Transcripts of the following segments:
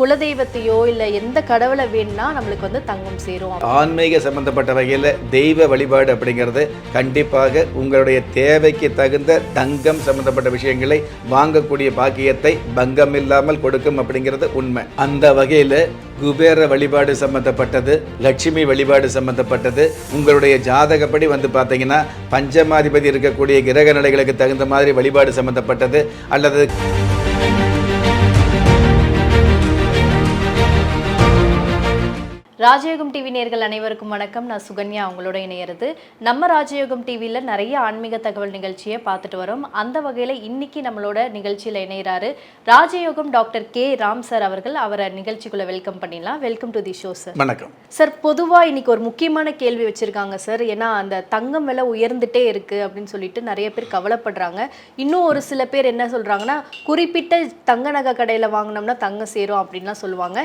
குலதெய்வத்தையோ இல்லை எந்த கடவுளை வேணும்னா நம்மளுக்கு வந்து தங்கம் சேரும். ஆன்மீக சம்பந்தப்பட்ட வகையில் தெய்வ வழிபாடு அப்படிங்கிறது கண்டிப்பாக உங்களுடைய தேவைக்கு தகுந்த தங்கம் சம்பந்தப்பட்ட விஷயங்களை வாங்கக்கூடிய பாக்கியத்தை பங்கம் இல்லாமல் கொடுக்கும் அப்படிங்கிறது உண்மை. அந்த வகையில் குபேர வழிபாடு சம்பந்தப்பட்டது லட்சுமி வழிபாடு சம்பந்தப்பட்டது உங்களுடைய ஜாதகப்படி வந்து பார்த்தீங்கன்னா பஞ்சமாதிபதி இருக்கக்கூடிய கிரக நிலைகளுக்கு தகுந்த மாதிரி வழிபாடு சம்பந்தப்பட்டது அல்லது ராஜயோகம் டிவி நேர்கள் அனைவருக்கும் வணக்கம். நான் சுகன்யா அவங்களோட இணையிறது. நம்ம ராஜயோகம் டிவியில் நிறைய ஆன்மீக தகவல் நிகழ்ச்சியை பார்த்துட்டு வரோம். அந்த வகையில் இன்னைக்கு நம்மளோட நிகழ்ச்சியில் இணைகிறாரு ராஜயோகம் டாக்டர் கே ராம் சார் அவர்கள். அவரை நிகழ்ச்சிக்குள்ள வெல்கம் பண்ணிடலாம். Welcome to the show sir. வணக்கம். சார் பொதுவாக இன்னைக்கு ஒரு முக்கியமான கேள்வி வச்சுருக்காங்க சார். ஏன்னா அந்த தங்கம் விலை உயர்ந்துட்டே இருக்குது அப்படின்னு சொல்லிட்டு நிறைய பேர் கவலைப்படுறாங்க. இன்னும் ஒரு சில பேர் என்ன சொல்கிறாங்கன்னா குறிப்பிட்ட தங்க நகை கடையில் வாங்கினோம்னா தங்கம் சேரும் அப்படின்லாம் சொல்லுவாங்க.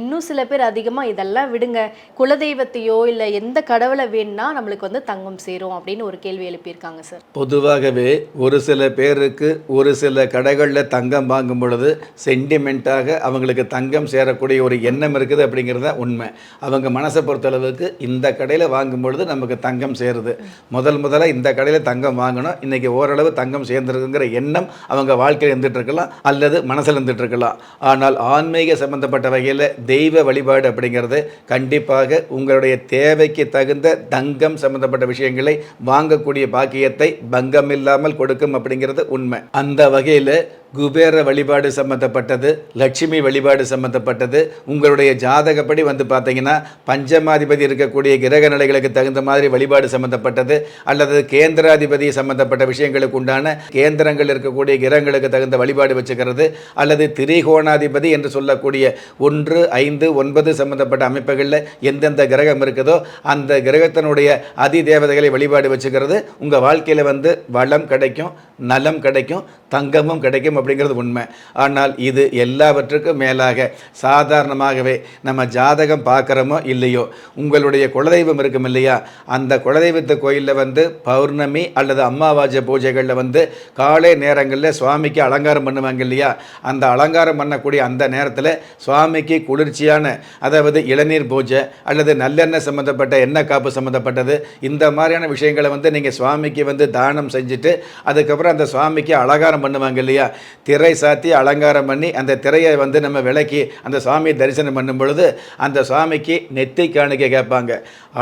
இன்னும் சில பேர் அதிகமாக இதெல்லாம் விடுங்க குலதெய்வத்தையோ இல்லை எந்த கடவுளை வேணும்னா நம்மளுக்கு வந்து தங்கம் சேரும் அப்படின்னு ஒரு கேள்வி எழுப்பியிருக்காங்க சார் பொதுவாகவே ஒரு சில பேருக்கு ஒரு சில கடைகளில் தங்கம் வாங்கும் பொழுது சென்டிமெண்ட்டாக அவங்களுக்கு தங்கம் சேரக்கூடிய ஒரு எண்ணம் இருக்குது அப்படிங்கிறது தான் உண்மை. அவங்க மனசை பொறுத்தளவுக்கு இந்த கடையில் வாங்கும் பொழுது நமக்கு தங்கம் சேருது. முதல் முதலாக இந்த கடையில் தங்கம் வாங்கணும். இன்றைக்கி ஓரளவு தங்கம் சேர்ந்துருக்குங்கிற எண்ணம் அவங்க வாழ்க்கையில் இருந்துட்டு இருக்கலாம். அல்லது மனசில் இருந்துகிட்ருக்கலாம் ஆனால் ஆன்மீக சம்பந்தப்பட்ட வகையில் தெய்வ வழிபாடு அப்படிங்கிறது கண்டிப்பாக உங்களுடைய தேவைக்கு தகுந்த தங்கம் சம்பந்தப்பட்ட விஷயங்களை வாங்கக்கூடிய பாக்கியத்தை பங்கம் இல்லாமல் கொடுக்கும் அப்படிங்கிறது உண்மை. அந்த வகையில் குபேர வழிபாடு சம்பந்தப்பட்டது லட்சுமி வழிபாடு சம்பந்தப்பட்டது. உங்களுடைய ஜாதகப்படி வந்து பார்த்தீங்கன்னா பஞ்சமாதிபதி இருக்கக்கூடிய கிரக நிலைகளுக்கு தகுந்த மாதிரி வழிபாடு சம்பந்தப்பட்டது அல்லது கேந்திராதிபதி சம்பந்தப்பட்ட விஷயங்களுக்கு உண்டான கேந்திரங்கள் இருக்கக்கூடிய கிரகங்களுக்கு தகுந்த வழிபாடு வச்சுக்கிறது அல்லது திரிகோணாதிபதி என்று சொல்லக்கூடிய ஒன்று ஐந்து ஒன்பது சம்பந்தப்பட்ட அமைப்புகளில் எந்தெந்த கிரகம் இருக்குதோ அந்த கிரகத்தினுடைய அதி தேவதைகளை வழிபாடு வச்சுக்கிறது. உங்கள் வாழ்க்கையில் வந்து வளம் கிடைக்கும் நலம் கிடைக்கும் தங்கமும் கிடைக்கும். அப்படிங்கிறது உண்மை. ஆனால் இது எல்லாவற்றுக்கும் மேலாக சாதாரணமாகவே நம்ம ஜாதகம் பார்க்குறோமோ இல்லையோ உங்களுடைய குலதெய்வம் இருக்கும் இல்லையா? அந்த குலதெய்வத்து கோயிலில் வந்து பௌர்ணமி அல்லது அமாவாசை பூஜைகளில் வந்து காலை நேரங்களில் சுவாமிக்கு அலங்காரம் பண்ணுவாங்க இல்லையா? அந்த அலங்காரம் பண்ணக்கூடிய அந்த நேரத்தில் சுவாமிக்கு குளிர்ச்சியான அதாவது இளநீர் பூஜை அல்லது நல்லெண்ணெய் சம்மந்தப்பட்ட எண்ணெய் காப்பு சம்மந்தப்பட்டது இந்த மாதிரியான விஷயங்களை வந்து நீங்கள் சுவாமிக்கு வந்து தானம் செஞ்சுட்டு அதுக்கப்புறம் அந்த சுவாமிக்கு அலங்காரம் பண்ணுவாங்க இல்லையா? திரை சாத்தி அலங்காரம் பண்ணி அந்த திரையை வந்து நம்ம விளக்கி அந்த சுவாமியை தரிசனம் பண்ணும் பொழுது அந்த சுவாமிக்கு நெத்தை காணிக்கை கேட்பாங்க.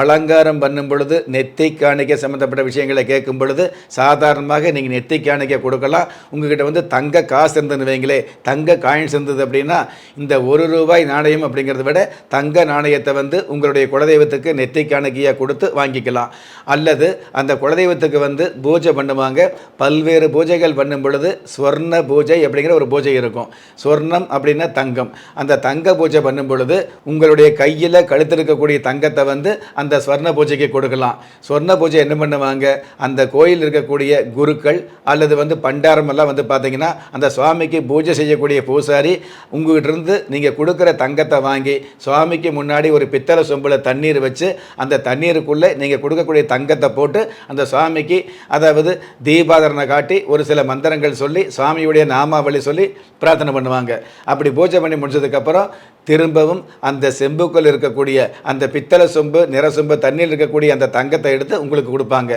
அலங்காரம் பண்ணும் பொழுது நெத்தை காணிக்கை சம்மந்தப்பட்ட விஷயங்களை கேட்கும் பொழுது சாதாரணமாக நீங்கள் நெத்தை காணிக்கை கொடுக்கலாம். உங்ககிட்ட வந்து தங்க காசு இருந்ததுன்னு வைங்களே தங்க காயின்ஸ் இருந்தது அப்படின்னா இந்த ஒரு ரூபாய் நாணயம் அப்படிங்கிறத விட தங்க நாணயத்தை வந்து உங்களுடைய குலதெய்வத்துக்கு நெத்தை காணிக்கையாக கொடுத்து வாங்கிக்கலாம். அல்லது அந்த குலதெய்வத்துக்கு வந்து பூஜை பண்ணுவாங்க. பல்வேறு பூஜைகள் பண்ணும் பொழுது ஸ்வர்ண பூஜை அப்படிங்கிற ஒரு பூஜை இருக்கும். சொர்ணம் அப்படின்னா தங்கம். அந்த தங்க பூஜை பண்ணும் பொழுது உங்களுடைய கையில் கழுத்தில் இருக்கக்கூடிய தங்கத்தை வந்து அந்த ஸ்வர்ண பூஜைக்கு கொடுக்கலாம். சொர்ண பூஜை என்ன பண்ணுவாங்க? அந்த கோயில் இருக்கக்கூடிய குருக்கள் அல்லது வந்து பண்டாரம் எல்லாம் வந்து பார்த்தீங்கன்னா அந்த சுவாமிக்கு பூஜை செய்யக்கூடிய பூசாரி உங்ககிட்ட இருந்து நீங்கள் கொடுக்குற தங்கத்தை வாங்கி சுவாமிக்கு முன்னாடி ஒரு பித்தளை சொம்பில் தண்ணீர் வச்சு அந்த தண்ணீருக்குள்ளே நீங்கள் கொடுக்கக்கூடிய தங்கத்தை போட்டு அந்த சுவாமிக்கு அதாவது தீபாதரனை காட்டி ஒரு சில மந்திரங்கள் சொல்லி சுவாமியுடைய நாமாவளி சொல்லி பிரார்த்தனை பண்ணுவாங்க. அப்படி பூஜை பண்ணி முடிச்சதுக்கப்புறம் திரும்பவும் அந்த செம்புக்குள் இருக்கக்கூடிய அந்த பித்தளை சொம்பு நிற சொம்பு தண்ணியில் இருக்கக்கூடிய அந்த தங்கத்தை எடுத்து உங்களுக்கு கொடுப்பாங்க.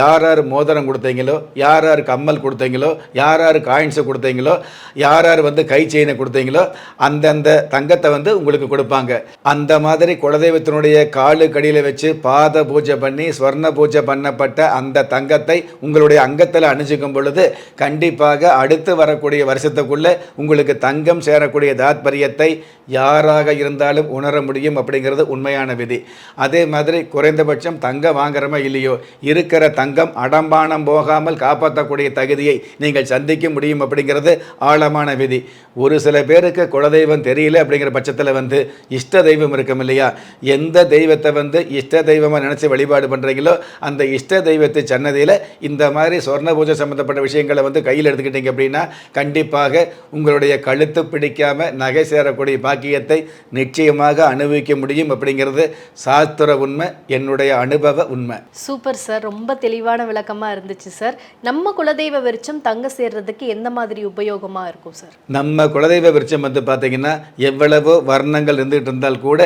யார் யார் மோதிரம் கொடுத்தீங்களோ யார் யார் கம்மல் கொடுத்தீங்களோ யார் யார் காயின்ஸை கொடுத்தீங்களோ யார் யார் வந்து கை செயினை கொடுத்தீங்களோ அந்தந்த தங்கத்தை வந்து உங்களுக்கு கொடுப்பாங்க. அந்த மாதிரி குலதெய்வத்தினுடைய காலு கடியில் வச்சு பாத பூஜை பண்ணி ஸ்வர்ண பூஜை பண்ணப்பட்ட அந்த தங்கத்தை உங்களுடைய அங்கத்தில் அணிஞ்சிக்கும் பொழுது கண்டிப்பாக அடுத்து வரக்கூடிய வருஷத்துக்குள்ளே உங்களுக்கு தங்கம் சேரக்கூடிய தாத்பரியத்தை யார் யாராக இருந்தாலும் உணர முடியும் அப்படிங்கிறது உண்மையான விதி. அதே மாதிரி குறைந்தபட்சம் தங்கம் வாங்குறமா இல்லையோ இருக்கிற தங்கம் அடம்பானம் போகாமல் காப்பாற்றக்கூடிய தகுதியை நீங்கள் சந்திக்க முடியும் அப்படிங்கிறது ஆழமான விதி. ஒரு சில பேருக்கு குலதெய்வம் தெரியல அப்படிங்கிற பட்சத்தில் வந்து இஷ்ட தெய்வம் இருக்கும் இல்லையா? எந்த தெய்வத்தை வந்து இஷ்ட தெய்வமாக நினச்சி வழிபாடு பண்ணுறீங்களோ அந்த இஷ்ட தெய்வத்தை சன்னதியில் இந்த மாதிரி சொர்ண பூஜை சம்மந்தப்பட்ட விஷயங்களை வந்து கையில் எடுத்துக்கிட்டீங்க அப்படின்னா கண்டிப்பாக உங்களுடைய கழுத்து பிடிக்காமல் நகை சேரக்கூடிய பாக்கிய பாக்கியத்தை நிச்சயமாக அனுபவிக்க முடியும் அப்படிங்கிறது சாஸ்திர உண்மை என்னுடைய அனுபவ உண்மை. Super sir. ரொம்ப தெளிவான விளக்கமா இருந்துச்சு சார். நம்ம குலதெய்வ விருட்சம் தங்க சேர்றதுக்கு எந்த மாதிரி உபயோகமா இருக்கும் சார்? நம்ம குலதெய்வ விருட்சம் வந்து பார்த்தீங்கன்னா எவ்வளவோ வர்ணங்கள் இருந்துகிட்டு இருந்தால் கூட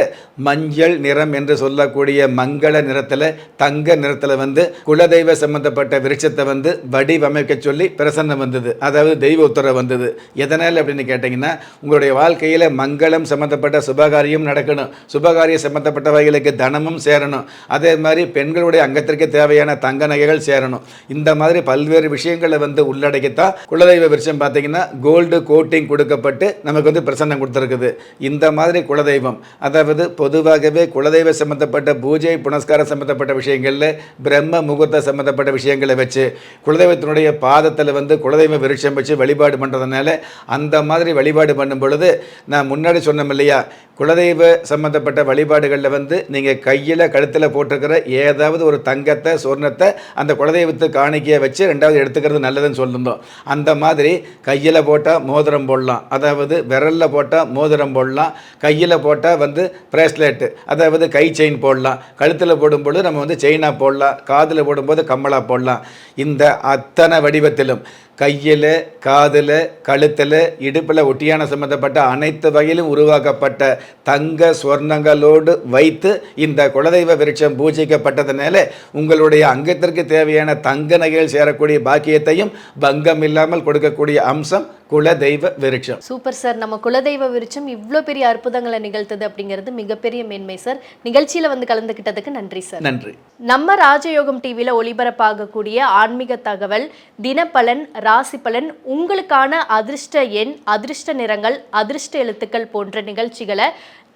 மஞ்சள் நிறம் என்று சொல்லக்கூடிய மங்கள நிறத்தில் தங்க நிறத்தில் வந்து குலதெய்வ சம்பந்தப்பட்ட விருட்சத்தை வந்து வடிவமைக்க சொல்லி பிரசன்னம் வந்தது. அதாவது தெய்வ உத்தரவு வந்தது. எதனால் அப்படின்னு கேட்டிங்கன்னா உங்களுடைய வாழ்க்கையில் மங்களம் சம்மந்தப்பட்ட சுபகாரியம் நடக்கணும். சுபகாரியம் சம்மந்தப்பட்டவைகளுக்கு தனமும் சேரணும். அதே மாதிரி பெண்களுடைய அங்கத்திற்கு தேவையான தங்க நகைகள் சேரணும். இந்த மாதிரி பல்வேறு விஷயங்களை வந்து உள்ளடக்கித்தான் குலதெய்வ விருட்சம் பார்த்தீங்கன்னா கோல்டு கோட்டிங் கொடுக்கப்பட்டு நமக்கு வந்து பிரசன்னம் கொடுத்துருக்குது. இந்த மாதிரி குலதெய்வம் அதாவது பொதுவாகவே குலதெய்வ சம்மந்தப்பட்ட பூஜை புனஸ்காரம் சம்மந்தப்பட்ட விஷயங்களில் பிரம்ம முகூர்த்த சம்மந்தப்பட்ட விஷயங்களை வச்சு குலதெய்வத்தினுடைய பாதத்தில் வந்து குலதெய்வ விருட்சம் வச்சு வழிபாடு பண்ணுறதுனால அந்த மாதிரி வழிபாடு பண்ணும் பொழுது நான் முன்னாடி சொன்ன சொல்கிறோம் இல்லையா? குலதெய்வ சம்மந்தப்பட்ட வழிபாடுகளில் வந்து நீங்கள் கையில் கழுத்தில் போட்டிருக்கிற ஏதாவது ஒரு தங்கத்தை சொர்ணத்தை அந்த குலதெய்வத்தை காணிக்கையை வச்சு ரெண்டாவது எடுத்துக்கிறது நல்லதுன்னு சொல்லியிருந்தோம் அந்த மாதிரி கையில் போட்டால் மோதிரம் போடலாம். அதாவது விரலில் போட்டால் மோதிரம் போடலாம். கையில் போட்டால் வந்து பிரேஸ்லெட்டு. அதாவது கை செயின் போடலாம். கழுத்தில் போடும்பொழுது நம்ம வந்து செயினாக போடலாம். காதில் போடும்போது கம்மலாக போடலாம். இந்த அத்தனை வடிவத்திலும் கையில் காதில் கழுத்தில் இடுப்பில் ஒட்டியான சம்மந்தப்பட்ட அனைத்து வகையிலும் உருவாக்கப்பட்ட தங்க ஸ்வர்ணங்களோடு வைத்து இந்த குலதெய்வ விருட்சம் பூஜிக்கப்பட்டதுனால உங்களுடைய அங்கத்திற்கு தேவையான தங்க நகைகள் சேரக்கூடிய பாக்கியத்தையும் பங்கம் இல்லாமல் கொடுக்கக்கூடிய அம்சம் குலதெய்வ விருட்சம். Super sir. நம்ம குலதெய்வ விருட்சம் இவ்வளோ பெரிய அற்புதங்களை நிகழ்த்தது அப்படிங்கிறது மிகப்பெரிய மேன்மை சார். நிகழ்ச்சியில வந்து கலந்துக்கிட்டதுக்கு நன்றி சார். நன்றி. நம்ம ராஜயோகம் டிவியில் ஒளிபரப்பாகக்கூடிய ஆன்மீக தகவல் தினப்பலன் ராசி பலன் உங்களுக்கான அதிர்ஷ்ட எண் அதிர்ஷ்ட நிறங்கள் அதிர்ஷ்ட எழுத்துக்கள் போன்ற நிகழ்ச்சிகளை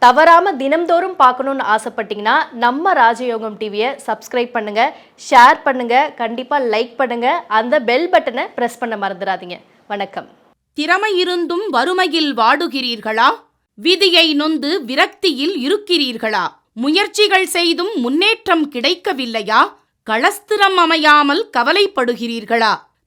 தவறாமல் தினம்தோறும் பார்க்கணுன்னு ஆசைப்பட்டீங்கன்னா நம்ம ராஜயோகம் டிவியை சப்ஸ்கிரைப் பண்ணுங்க ஷேர் பண்ணுங்க கண்டிப்பாக லைக் பண்ணுங்க அந்த பெல் பட்டனை பிரஸ் பண்ண மறந்துடாதீங்க. வணக்கம். திறமை இருந்தும் வறுமையில் வாடுகிறீர்களா? விதியை நொந்து விரக்தியில் இருக்கிறீர்களா? முயற்சிகள் செய்தும் முன்னேற்றம் கிடைக்கவில்லையா? களஸ்திரம் அமையாமல் கவலைப்படுகிறீர்களா?